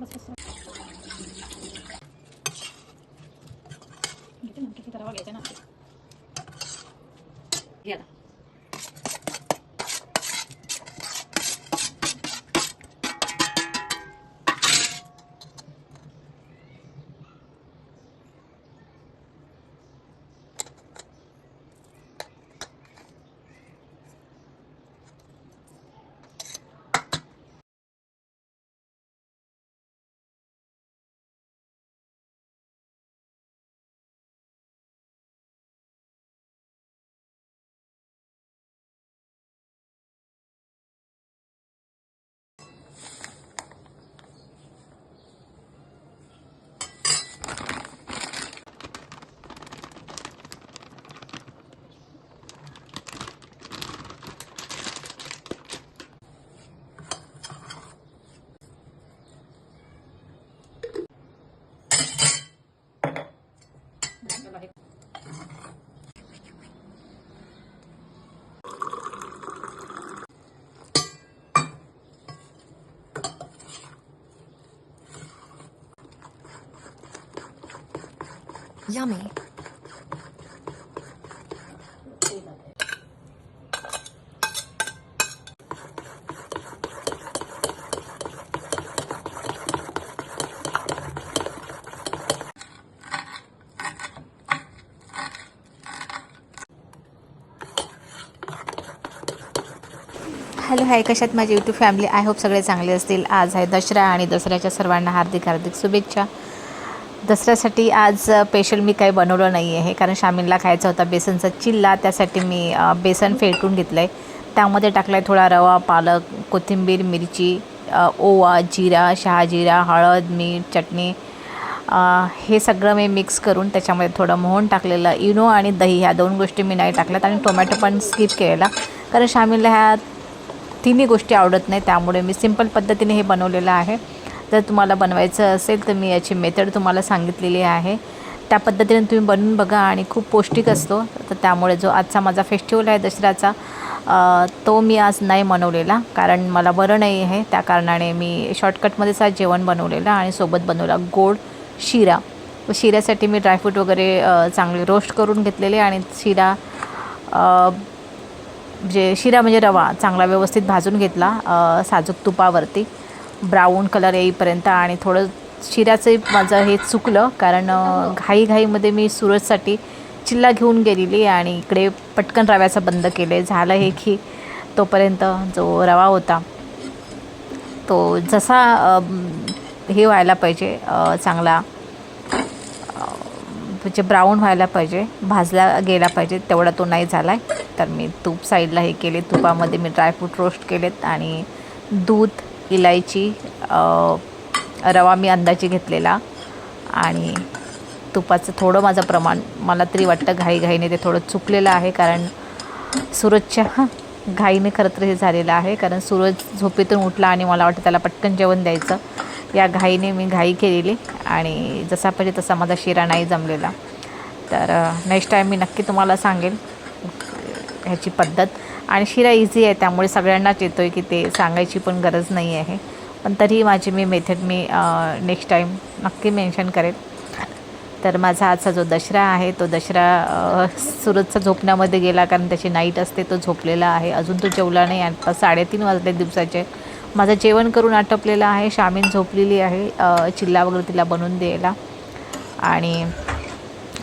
смотри, смотри. Yummy. Hello hi कशात माझी YouTube family I hope सगळे चांगले असतील. आज आहे दसरा आणि दसऱ्याच्या सर्वांना हार्दिक हार्दिक शुभेच्छा. दसऱ्यासाठी आज स्पेशल मी काही बनवलं नाही आहे कारण शामीनला खायचा होता बेसनचा चिल्ला त्यासाठी मी बेसन फेटून घेतलं आहे त्यामध्ये टाकला आहे थोडा रवा पालक कोथिंबीर मिरची ओवा जिरा शहाजिरा हळद मीठ चटणी हे सगळं मी मिक्स करून त्याच्यामध्ये थोडं मोहन टाकलेलं इनो आणि दही ह्या दोन गोष्टी मी नाही टाकल्यात आणि टोमॅटो पण स्किप केलेला. कारण शामीलला ह्या तिन्ही गोष्टी आवडत नाही त्यामुळे मी सिंपल पद्धतीने हे बनवलेलं आहे. जर तुम्हाला बनवायचं असेल तर मी याची मेथड तुम्हाला सांगितलेली आहे. त्या पद्धतीने तुम्ही बनवून बघा आणि खूप पौष्टिक असतो. तर त्यामुळे जो आजचा माझा फेस्टिवल आहे दसऱ्याचा तो मी आज नाही बनवलेला कारण मला बरं नाही आहे. त्या कारणाने मी शॉर्टकटमध्येच आज जेवण बनवलेलं आणि सोबत बनवला गोड शिरा. शिऱ्यासाठी मी ड्रायफ्रूट वगैरे चांगले रोस्ट करून घेतलेले आणि शिरा जे म्हणजे शिरा म्हणजे रवा चांगला व्यवस्थित भाजून घेतला साजूक तुपावरती. ब्राऊन कलर येईपर्यंत आणि थोडं शिऱ्याचं माझं हे चुकलं कारण घाईघाईमध्ये मी सुरजसाठी चिल्ला घेऊन गेलेली आणि इकडे पटकन रव्याचं बंद केले. झालं हे की तोपर्यंत जो रवा होता तो जसा हे व्हायला पाहिजे चांगला म्हणजे ब्राऊन व्हायला पाहिजे भाजला गेला पाहिजे तेवढा तो नाही झाला आहे तर मी तूप साईडला हे केले. तुपामध्ये मी ड्रायफ्रूट रोस्ट केलेत आणि दूध इलायची रवा मी अंदाजे घेतलेला आणि तुपाचं थोडं माझं प्रमाण मला तरी वाटतं घाईघाईने ते थोडं चुकलेलं आहे कारण सूरजच्या घाईने खरं तर हे झालेलं आहे कारण सूरज झोपेतून उठला आणि मला वाटतं त्याला पटकन जेवण द्यायचं. या घाईने मी घाई केलेली आणि जसा पाहिजे तसा माझा शिरा नाही जमलेला. तर नेक्स्ट टाईम मी नक्की तुम्हाला सांगेल ह्याची पद्धत. आणि शिरा इझी आहे त्यामुळे सगळ्यांनाच येतो आहे की ते सांगायची पण गरज नाही आहे. पण तरीही माझी मी मेथड मी नेक्स्ट टाईम नक्की मेन्शन करेन. तर माझा आजचा जो दसरा आहे तो दसरा सुरतचा झोपण्यामध्ये गेला कारण त्याची नाईट असते तो झोपलेला आहे. अजून तो जेवला नाही आता साडेतीन वाजले दिवसाचे. माझं जेवण करून आटपलेलं आहे शामीन झोपलेली आहे चिल्ला वगैरे तिला बनवून द्यायला. आणि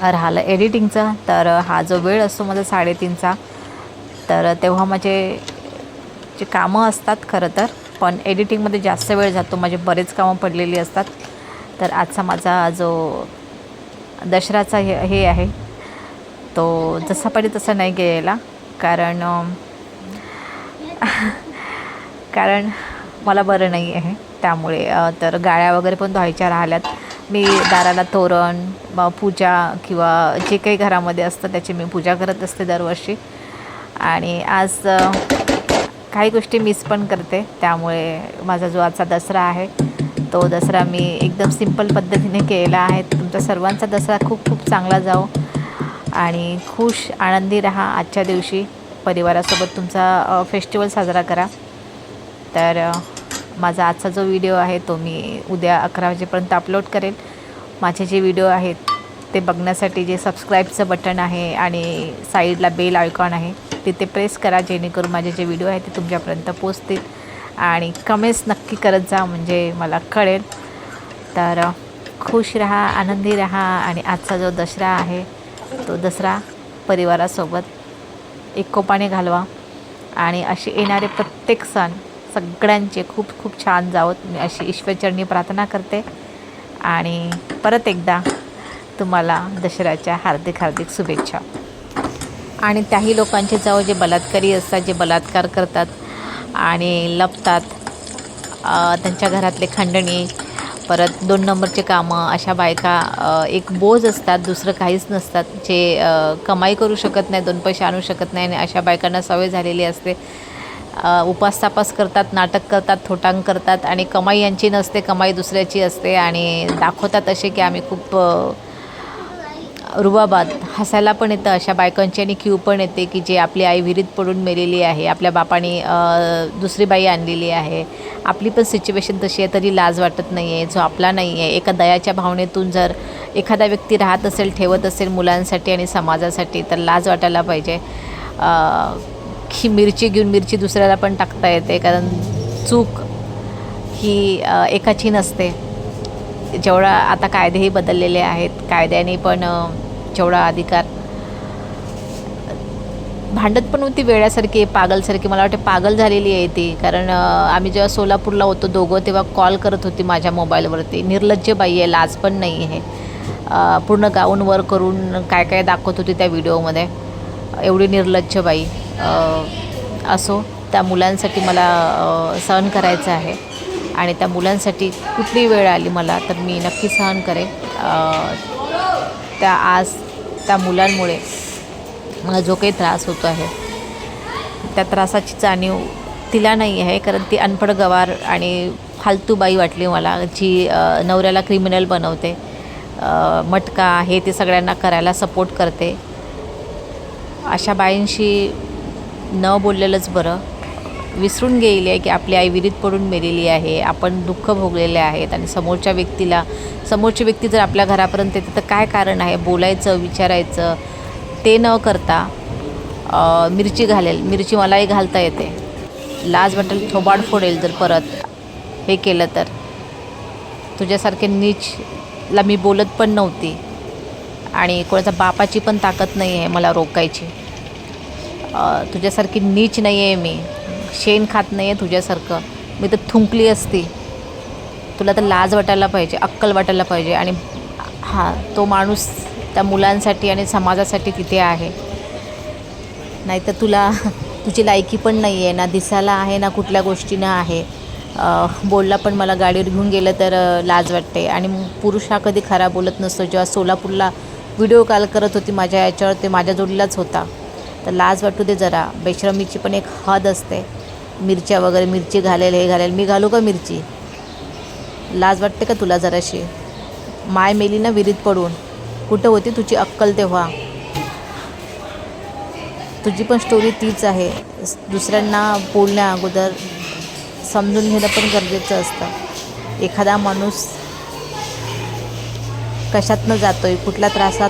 राहिलं एडिटिंगचं तर हा जो वेळ असतो माझा साडेतीनचा तर तेव्हा माझे जे कामं असतात खरं तर पण एडिटिंगमध्ये जास्त वेळ जातो. माझे बरेच कामं पडलेली असतात. तर आजचा माझा जो दसराचा हे हे आहे तो जसा पाहिजे तसा नाही गेलेला कारण कारण मला बरं नाही आहे त्यामुळे तर गाळ्या वगैरे पण धुवायच्या राहिल्यात. मी दाराला तोरण पूजा किंवा जे काही घरामध्ये असतं त्याची मी पूजा करत असते दरवर्षी. आणि आज काही गोष्टी मिस पण करते. त्यामुळे माझा जो आजचा दसरा आहे तो दसरा मी एकदम सिंपल पद्धतीने केलेला आहे. तुमचा सर्वांचा दसरा खूप खूप चांगला जाओ आणि खुश आनंदी राहा आजच्या दिवशी. परिवारासोबत तुमचा फेस्टिवल साजरा करा. तर माझा आजचा जो व्हिडिओ आहे तो मी उद्या अकरा वाजेपर्यंत अपलोड करेल. माझे जे व्हिडिओ आहेत ते बघण्यासाठी जे सबस्क्राईबचं बटन आहे आणि साईडला बेल आयकॉन आहे तिथे प्रेस करा जेणेकरून माझे जे व्हिडिओ आहेत ते तुमच्यापर्यंत पोचतील आणि कमेंट्स नक्की करत जा म्हणजे मला कळेल. तर खुश राहा आनंदी राहा आणि आजचा जो दसरा आहे तो दसरा परिवारासोबत एकोपाने घालवा. आणि असे येणारे प्रत्येक सण सगळ्यांचे खूप खूप छान जावत मी अशी ईश्वरचरणी प्रार्थना करते. आणि परत एकदा तुम्हाला दसऱ्याच्या हार्दिक हार्दिक शुभेच्छा. आणि त्याही लोकांचे जावं जे बलात्कारी असतात जे बलात्कार करतात आणि लपतात त्यांच्या घरातले खंडणी परत दोन नंबरचे कामं अशा बायका एक बोज असतात दुसरं काहीच नसतात जे कमाई करू शकत नाही दोन पैसे आणू शकत नाही आणि अशा बायकांना सवय झालेली असते. उपास तापास करतात नाटक करतात थोटांग करतात आणि कमाई यांची नसते कमाई दुसऱ्याची असते आणि दाखवतात असे की आम्ही खूप अ, रुबाबाद हसायला पण येतं अशा बायकांची आणि क्यू पण येते की जे आपली आई विहिरीत पडून मेलेली आहे आपल्या बापाने दुसरी बाई आणलेली आहे. आपली पण सिच्युएशन तशी आहे तरी लाज वाटत नाही आहे जो आपला नाही आहे एका दयाच्या भावनेतून जर एखादा व्यक्ती राहत असेल ठेवत असेल मुलांसाठी आणि समाजासाठी तर लाज वाटायला पाहिजे. ही मिरची घेऊन मिरची दुसऱ्याला पण टाकता येते कारण चूक ही एकाची नसते. जेवढा आता कायदेही बदललेले आहेत कायद्याने पण जेवढा अधिकार भांडत पण होती वेळ्यासारखी पागलसारखी. मला वाटते पागल झालेली आहे ती. कारण आम्ही जेव्हा सोलापूरला होतो दोघं तेव्हा कॉल करत होती माझ्या मोबाईलवरती. निर्लज्ज बाई आहे लाज पण नाही आहे. पूर्ण गाऊन वर करून काय काय दाखवत होती त्या व्हिडिओमध्ये. एवढी निर्लज्ज बाई. असो त्या मुलांसाठी मला सहन करायचं आहे. आणि त्या मुलांसाठी कुठली वेळ आली मला तर मी नक्की सहन करेन. त्या आज त्या मुलांमुळे मला जो काही त्रास होतो आहे त्या त्रासाची जाणीव तिला नाही आहे कारण ती अनपढ गवार आणि फालतू बाई वाटली मला जी नवऱ्याला क्रिमिनल बनवते. मटका हे ते सगळ्यांना करायला सपोर्ट करते. अशा बाईंशी न बोललेलंच बरं. विसरून गेलेली आहे की आपली आई विहिरीत पडून मेलेली आहे आपण दुःख भोगलेले आहेत आणि समोरच्या व्यक्तीला समोरची व्यक्ती जर आपल्या घरापर्यंत येते तर काय कारण आहे? बोलायचं विचारायचं ते न करता मिरची घालेल मिरची मलाही घालता येते. लाज वाटेल थोबाड फोडेल जर परत हे केलं तर. तुझ्यासारखे नीचला मी बोलत पण नव्हती आणि कोणाच्या बापाची पण ताकद नाही आहे मला रोकायची तुझ्यासारखी नीच नाही आहे मी. शेण खात नाही आहे तुझ्यासारखं. मी तर थुंकली असती. तुला तर लाज वाटायला पाहिजे अक्कल वाटायला पाहिजे आणि हां तो माणूस त्या मुलांसाठी आणि समाजासाठी तिथे आहे. नाही तर तुला तुझी लायकी पण नाही आहे ना दिसायला आहे ना कुठल्या गोष्टीनं आहे. बोलला पण मला गाडीवर घेऊन गेलं तर लाज वाटते. आणि पुरुष हा कधी खरा बोलत नसतो. जेव्हा सोलापूरला व्हिडिओ कॉल करत होती माझ्या याच्यावर ते माझ्या जोडीलाच होता. तर लाज वाटू दे जरा. बेशरमीची पण एक हद असते. मिरच्या वगैरे मिरची घालेल हे घालेल. मी घालू का मिरची? लाज वाटते का तुला जराशी? माय मेली ना विहिरीत पडून. कुठं होती तुझी अक्कल तेव्हा? तुझी पण स्टोरी तीच आहे. दुसऱ्यांना बोलण्या अगोदर समजून घेणं पण गरजेचं असतं. एखादा माणूस कशातनं जातोय? कुठल्या त्रासात